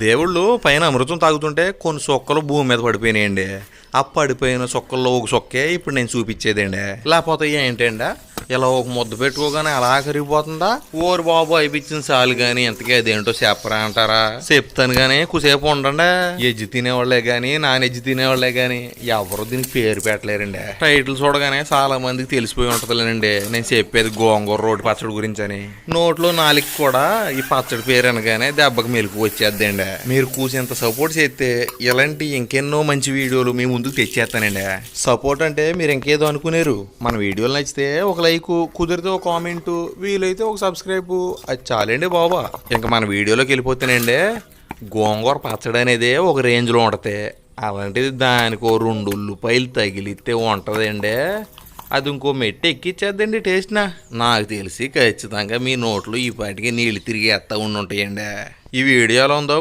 దేవుళ్ళు పైన అమృతం తాగుతుంటే కొన్ని సొక్కలు భూమి మీద పడిపోయినాయండి. ఆ పడిపోయిన సొక్కల్లో ఒక సొక్కే ఇప్పుడు నేను చూపించేదండి. లేకపోతే ఏంటండి? ఇలా ఒక ముద్ద పెట్టుకోగానే అలా కరిగిపోతుందా ఓరు బాబు అయిపించిన చాలు కానీ ఇంతకీ అదేంటో చెప్పరా అంటారా? చెప్తాను కానీ కుసేపు ఉండండి. ఎజ్జి తినేవాళ్ళే కానీ నాన్ ఎజ్జి తినేవాళ్ళే కానీ ఎవరు దీనికి పేరు పెట్టలేరండి. టైటిల్ చూడగానే చాలా మందికి తెలిసిపోయి ఉంటుందిలేనండి. నేను చెప్పేది గోంగూర రోడ్డు పచ్చడి గురించి అని నోట్లో నాలుగు కూడా ఈ పచ్చడి పేరు అనగానే దెబ్బకి మెలకు వచ్చేద్దండి. మీరు కూసేంత సపోర్ట్ చేస్తే ఇలాంటి ఇంకెన్నో మంచి వీడియోలు మీ ముందుకు తెచ్చేస్తానండి. సపోర్ట్ అంటే మీరు ఇంకేదో అనుకునేరు. మన వీడియోలు నచ్చితే ఒక లైక్ కుదిరితే ఒక కామెంటు వీలైతే ఒక సబ్స్క్రైబ్. అది చాలండి బాబా. ఇంకా మన వీడియోలోకి వెళ్ళిపోతేనండి గోంగూర పచ్చడి అనేది ఒక రేంజ్లో ఉంటుంది. అలాంటిది దానికి ఓ రెండు ఉల్లిపాయలు తగిలితే ఉంటుందండి. అది ఇంకో మెట్టు ఎక్కిచ్చేద్దండి టేస్ట్నా నాకు తెలిసి ఖచ్చితంగా మీ నోట్లో ఈ పాటికి నీళ్ళు తిరిగి ఎత్తా ఉండి ఉంటాయండి ఈ వీడియోలో ఉందో